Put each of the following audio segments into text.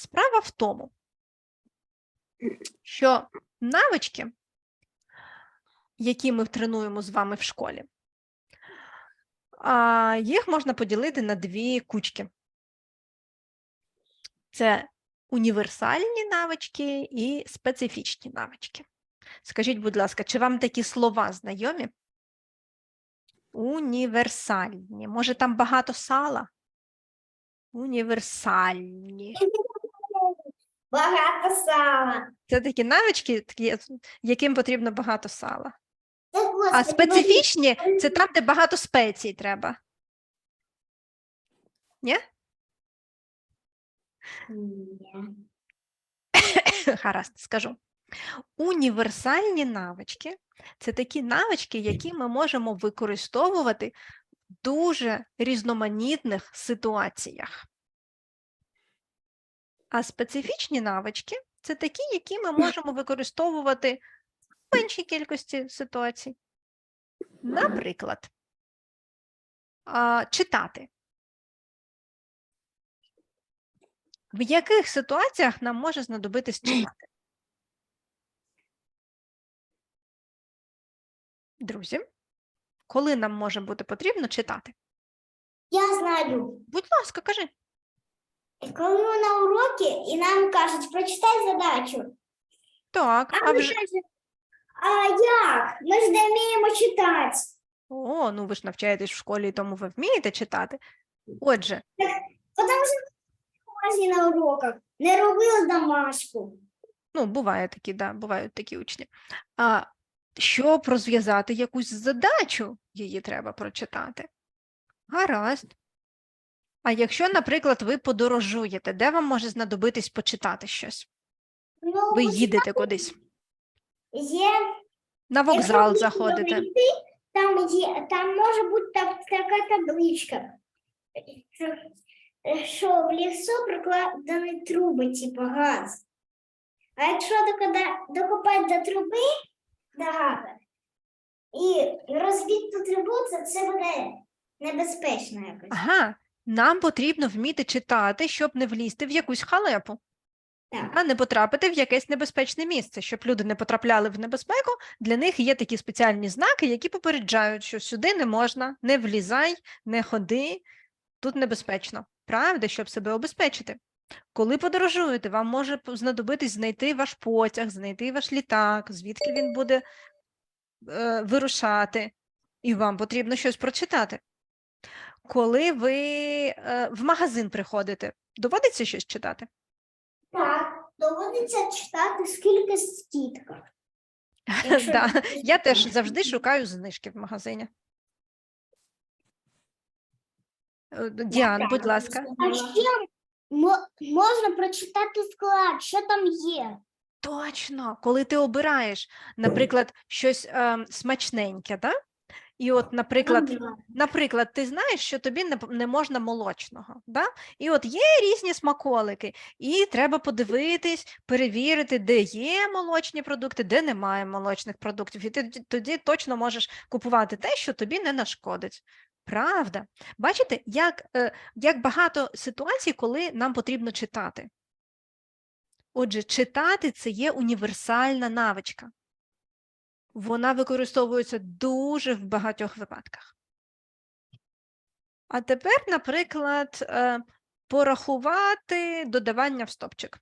Справа в тому, що навички, які ми тренуємо з вами в школі, їх можна поділити на дві кучки. Це універсальні навички і специфічні навички. Скажіть, будь ласка, чи вам такі слова знайомі? Універсальні. Може, там багато сала? Універсальні. Багато сала. Це такі навички, такі, яким потрібно багато сала. Та, А Господи, специфічні це там, де багато спецій треба. Ні? Ні. Гаразд, скажу. Універсальні навички це такі навички, які ми можемо використовувати в дуже різноманітних ситуаціях. А специфічні навички це такі, які ми можемо використовувати в меншій кількості ситуацій. Наприклад, читати. В яких ситуаціях нам може знадобитись читати? Друзі, коли нам може бути потрібно читати? Я знаю. Будь ласка, кажи. Коли ми на уроки і нам кажуть, прочитай задачу. Так, А а вже. кажемо, а як? Ми ж не вміємо читати. О, ну ви ж навчаєтесь в школі, тому ви вмієте читати. Отже, Тому що на уроках не робили домашку. ну, буває такі, да, бувають такі учні. А щоб розв'язати якусь задачу, її треба прочитати. Гаразд. А якщо, наприклад, ви подорожуєте, де вам може знадобитись почитати щось? Ну, Ви їдете кудись, Є на Якщо вокзал заходите. Там, є, там може бути так, така табличка, що, в лісу прикладені труби, типу газ. А якщо дока- докопати до труби, до газу, і розбити ту трубу, це, це буде небезпечно якось. Ага, нам потрібно вміти читати, щоб не влізти в якусь халепу, Так. а не потрапити в якесь небезпечне місце. Щоб люди не потрапляли в небезпеку, для них є такі спеціальні знаки, які попереджають, що сюди не можна, не влізай, не ходи, тут небезпечно. Правда, щоб себе обезпечити. Коли подорожуєте, вам може знадобитись знайти ваш потяг, знайти ваш літак, звідки він буде е, вирушати, і вам потрібно щось прочитати. Коли ви е, в магазин приходите, доводиться щось читати? Так, доводиться читати скільки скидка. Якщо Да. Я теж завжди шукаю знижки в магазині. Е, Діана, будь ласка. А ще мо- можна прочитати склад, що там є. Точно, коли ти обираєш, наприклад, щось ем, смачненьке, да? І от, наприклад, Наприклад, ти знаєш, що тобі не, не можна молочного, да? і от є різні смаколики, і треба подивитись, перевірити, де є молочні продукти, де немає молочних продуктів, і ти тоді- точно можеш купувати те, що тобі не нашкодить. Правда. Бачите, як, е, як багато ситуацій, коли нам потрібно читати. Отже, читати це є універсальна навичка. Вона використовується дуже в багатьох випадках. А тепер, наприклад, е, порахувати додавання в стопчик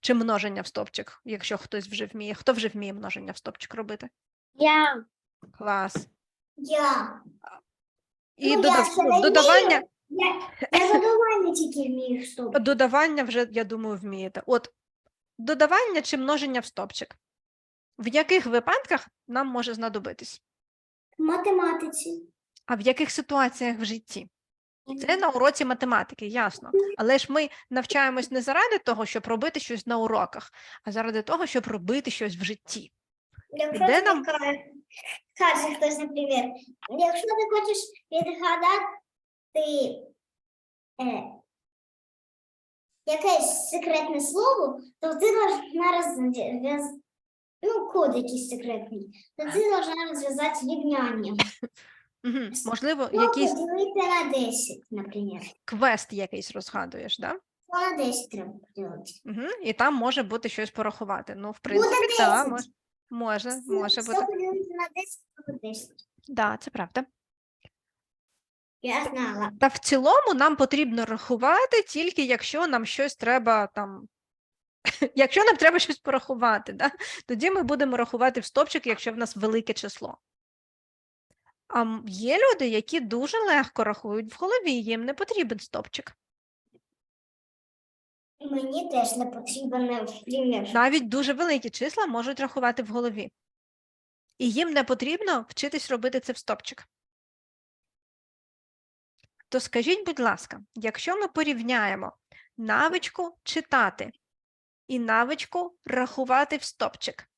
чи множення в стопчик, якщо хтось вже вміє. Хто вже вміє множення в стопчик робити? Я. Клас. Я. І Ну, додав- я додавання. Я, я задавання тільки вмію стоп. додавання вже, я думаю, вмієте. От додавання чи множення в стопчик. В яких випадках нам може знадобитись? В математиці. А в яких ситуаціях в житті? Це на уроці математики, ясно. Але ж ми навчаємось не заради того, щоб робити щось на уроках, а заради того, щоб робити щось в житті. Якщо Де ти нам- каже, каже хтось, наприклад, якщо ти хочеш відгадати е, якесь секретне слово, то ти должна розв'язати, ну, код якийсь секретний, то ти должна розв'язати рівняння. Угу. Можливо, Ну, якийсь поділити на 10, наприклад. квест якийсь розгадуєш, да? на 10 треба поділити. Угу. І там може бути щось порахувати. Ну, в принципі, так, 10. може, може бути. 100 поділити на 10, буде 10. Да, це правда. Я знала. Та в цілому нам потрібно рахувати тільки якщо нам щось треба там. Якщо нам треба щось порахувати, да? тоді ми будемо рахувати в стопчик, якщо в нас велике число. А є люди, які дуже легко рахують в голові, їм не потрібен стопчик. Мені теж не потрібен наприклад. Навіть дуже великі числа можуть рахувати в голові. І їм не потрібно вчитись робити це в стопчик. То скажіть, будь ласка, якщо ми порівняємо навичку читати і навичку рахувати в стопчик,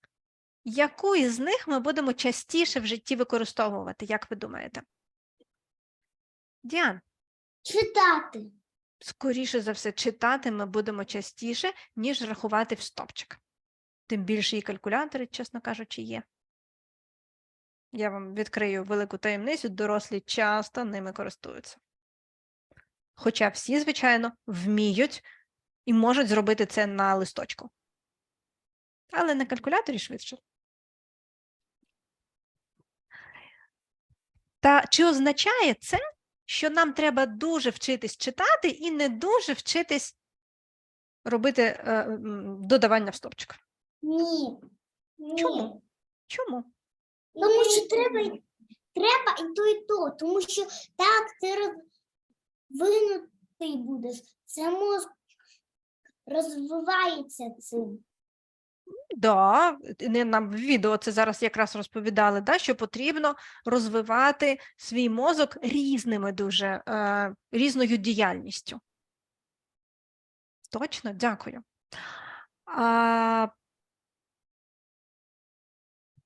яку із них ми будемо частіше в житті використовувати, як ви думаєте? Діан, Читати. скоріше за все, читати ми будемо частіше, ніж рахувати в стопчик. Тим більше і калькулятори, чесно кажучи, є. Я вам відкрию велику таємницю, дорослі часто ними користуються. Хоча всі, звичайно, вміють і можуть зробити це на листочку. Але на калькуляторі швидше. Та чи означає це, що нам треба дуже вчитись читати і не дуже вчитись робити е, додавання в стопчик? Ні. Ні. Чому? Чому? Тому що треба, й- треба і то, і то. Тому що так ти розвинутий будеш. Це мозк розвивається цим. Да, не нам в відео це зараз якраз розповідали, да, що потрібно розвивати свій мозок різними дуже е, різною діяльністю. Точно, дякую. А,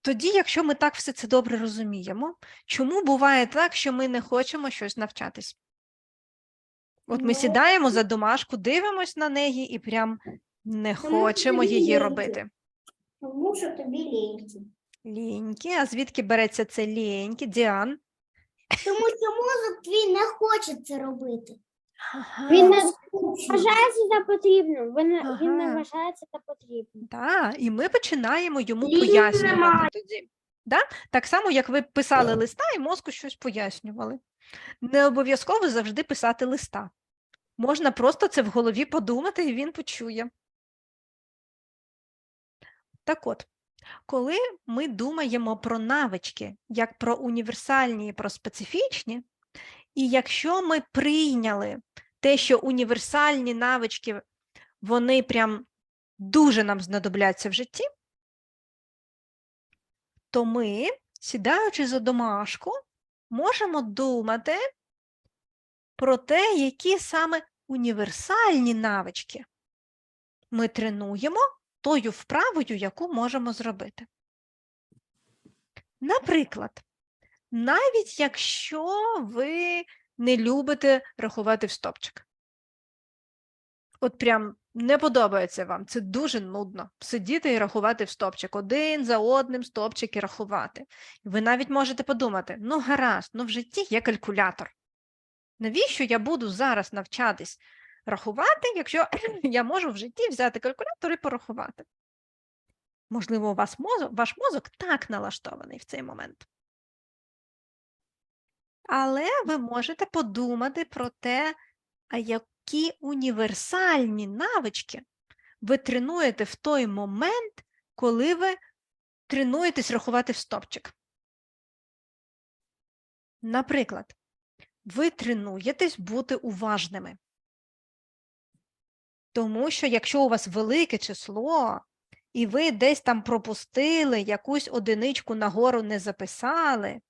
тоді, якщо ми так все це добре розуміємо, чому буває так, що ми не хочемо щось навчатись? От ми Ну, сідаємо за домашку, дивимось на неї і прям не хочемо її ліньки. робити. Тому що тобі ліньки. Ліньки. А звідки береться це ліньки? Діан? Тому що мозок твій не хоче це робити. Він Ага. не вважається за потрібно. Він, не- він не Ага. вважається за потрібно. Так, і ми починаємо йому Лінь пояснювати немає. тоді. Да? Так само, як ви писали листа і мозку щось пояснювали. Не обов'язково завжди писати листа. Можна просто це в голові подумати, і він почує. Так от, коли ми думаємо про навички як про універсальні і про специфічні, і якщо ми прийняли те, що універсальні навички, вони прям дуже нам знадобляться в житті, то ми, сідаючи за домашку, можемо думати про те, які саме універсальні навички ми тренуємо тою вправою, яку можемо зробити. Наприклад, навіть якщо ви не любите рахувати в стопчик, от прям не подобається вам, це дуже нудно сидіти і рахувати в стопчик, один за одним стопчики рахувати. Ви навіть можете подумати: ну гаразд, ну в житті є калькулятор. Навіщо я буду зараз навчатись рахувати, якщо я можу в житті взяти калькулятор і порахувати? Можливо, у вас мозок, ваш мозок так налаштований в цей момент. Але ви можете подумати про те, а які універсальні навички ви тренуєте в той момент, коли ви тренуєтесь рахувати в стопчик. Наприклад, ви тренуєтесь бути уважними. Тому що якщо у вас велике число, і ви десь там пропустили якусь одиничку нагору не записали,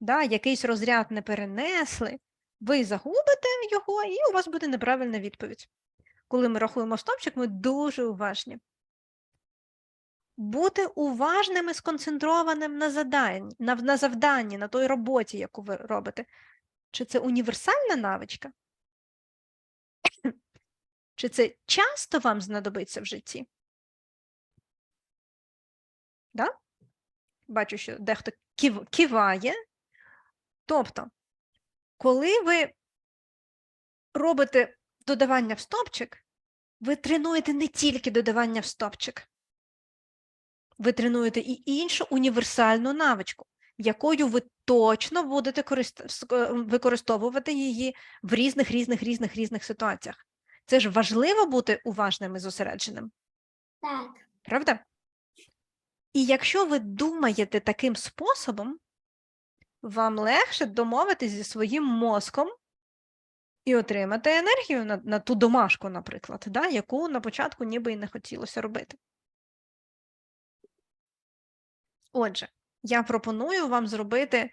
да, якийсь розряд не перенесли, ви загубите його, і у вас буде неправильна відповідь. Коли ми рахуємо стопчик, ми дуже уважні. Бути уважними, сконцентрованим на заданні, на, на завданні, на той роботі, яку ви робите. Чи це універсальна навичка? Чи це часто вам знадобиться в житті? Да? Бачу, що дехто кив, киває. Тобто, коли ви робите додавання в стопчик, ви тренуєте не тільки додавання в стопчик, ви тренуєте і іншу універсальну навичку, якою ви точно будете е, використовувати її в різних, різних, різних, різних ситуаціях. Це ж важливо бути уважним і зосередженим, Так. правда? І якщо ви думаєте таким способом, вам легше домовитись зі своїм мозком і отримати енергію на, на ту домашку, наприклад, да, яку на початку ніби і не хотілося робити. Отже, я пропоную вам зробити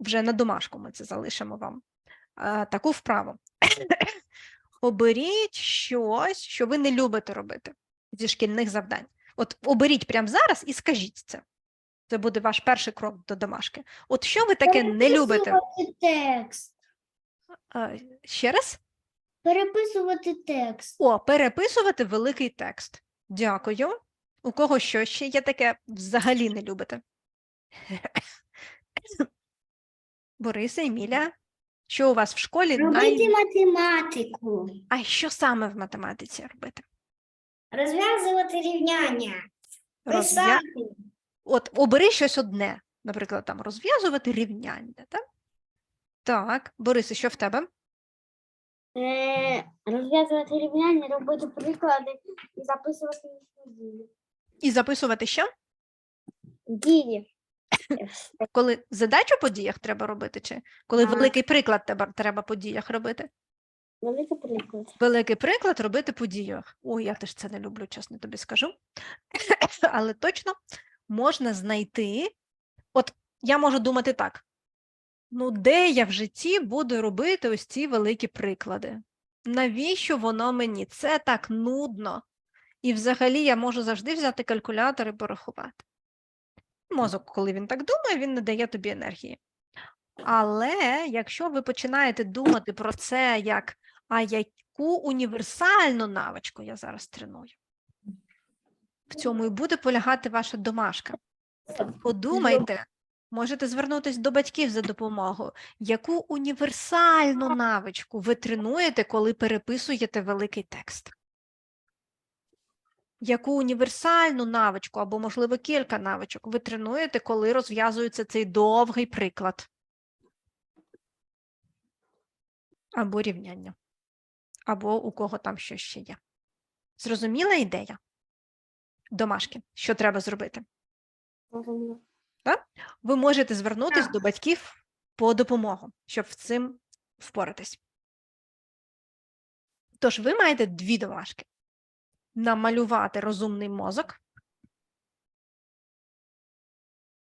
вже на домашку, ми це залишимо вам, е, таку вправу. Оберіть щось, що ви не любите робити зі шкільних завдань. От оберіть прямо зараз і скажіть це. Це буде ваш перший крок до домашки. От що ви таке не любите? Переписувати текст. Е, Ще раз? Переписувати текст. О, переписувати великий текст. Дякую. У кого що ще є таке взагалі не любите? Бориса, Еміля, що у вас в школі? Робити Най... математику. А що саме в математиці робити? Розв'язувати рівняння. Розв'я... Писати. От обери щось одне, наприклад, там розв'язувати рівняння. Так, так. Борисе, що в тебе? Е, розв'язувати рівняння, робити приклади і записувати їхні дії. І записувати що? Дії. Коли задачу по діях треба робити, чи коли Так. великий приклад тебе треба по діях робити? Великий приклад. Великий приклад робити по діях. Ой, я теж це не люблю, чесно тобі скажу. Але точно можна знайти. От я можу думати так: ну, де я в житті буду робити ось ці великі приклади? Навіщо воно мені? Це так нудно. І взагалі я можу завжди взяти калькулятор і порахувати. Мозок, коли він так думає, він не дає тобі енергії. Але якщо ви починаєте думати про це як а яку універсальну навичку я зараз треную? В цьому і буде полягати ваша домашка. Подумайте, можете звернутися до батьків за допомогою, яку універсальну навичку ви тренуєте, коли переписуєте великий текст? Яку універсальну навичку або, можливо, кілька навичок ви тренуєте, коли розв'язується цей довгий приклад? Або рівняння, або у кого там що ще є. Зрозуміла ідея? Домашки, що треба зробити? Розумію. Ви можете звернутися Так. до батьків по допомогу, щоб з цим впоратись. Тож ви маєте дві домашки: намалювати розумний мозок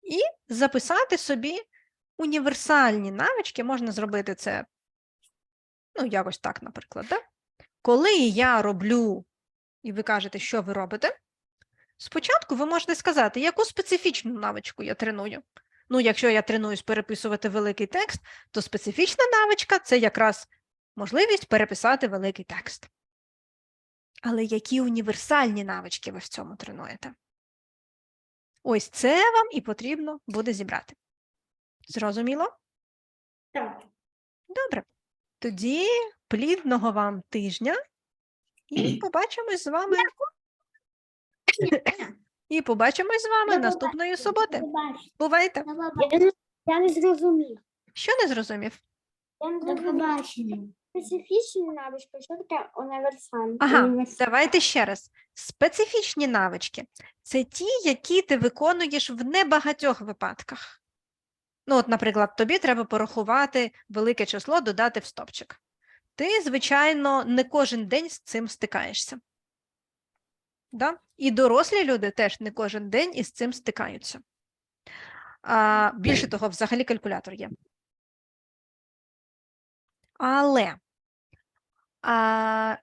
і записати собі універсальні навички. Можна зробити це, ну, якось так, наприклад. Да? Коли я роблю, і ви кажете, що ви робите, спочатку ви можете сказати, яку специфічну навичку я треную. Ну, якщо я тренуюсь переписувати великий текст, то специфічна навичка це якраз можливість переписати великий текст. Але які універсальні навички ви в цьому тренуєте? Ось це вам і потрібно буде зібрати. Зрозуміло? Так. Добре. Тоді плідного вам тижня і побачимось з вами. І побачимось з вами До наступної суботи. Бувайте. До. Я не, зрозумів. Що не зрозумів? Я не зрозумів. Специфічні навички, що таке універсальні? Ага, Універсальні. давайте ще раз. Специфічні навички це ті, які ти виконуєш в небагатьох випадках. Ну, от, наприклад, тобі треба порахувати велике число, додати в стопчик. Ти, звичайно, не кожен день з цим стикаєшся. Да? І дорослі люди теж не кожен день із цим стикаються. А, більше того, взагалі калькулятор є. Але а,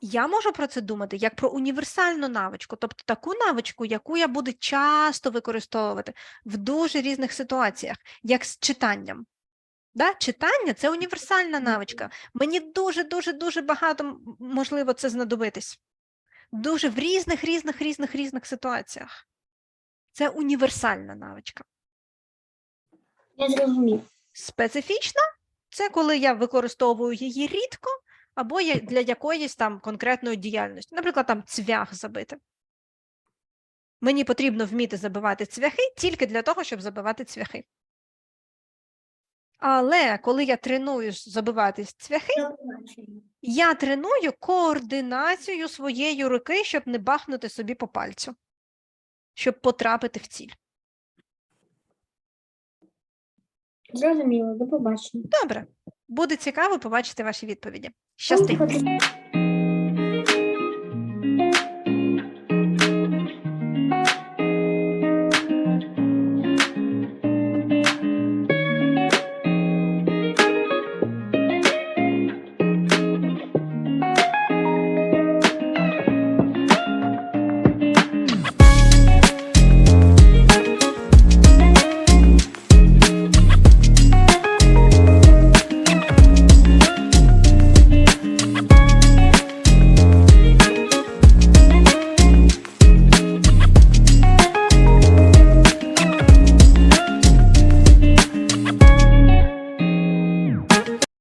я можу про це думати як про універсальну навичку, тобто таку навичку, яку я буду часто використовувати в дуже різних ситуаціях, як з читанням. Да? Читання це універсальна навичка. Мені дуже, дуже, дуже багато можливо це знадобитись. Дуже в різних, різних, різних, різних ситуаціях. Це універсальна навичка. Я зрозумів. Специфічна це коли я використовую її рідко, або для якоїсь там конкретної діяльності, наприклад, там цвях забити. Мені потрібно вміти забивати цвяхи тільки для того, щоб забивати цвяхи. Але коли я тренуюсь забивати цвяхи. Я треную координацію своєї руки, щоб не бахнути собі по пальцю, щоб потрапити в ціль. Зрозуміло, до побачення. Добре, буде цікаво побачити ваші відповіді. Щасти! Поїхали.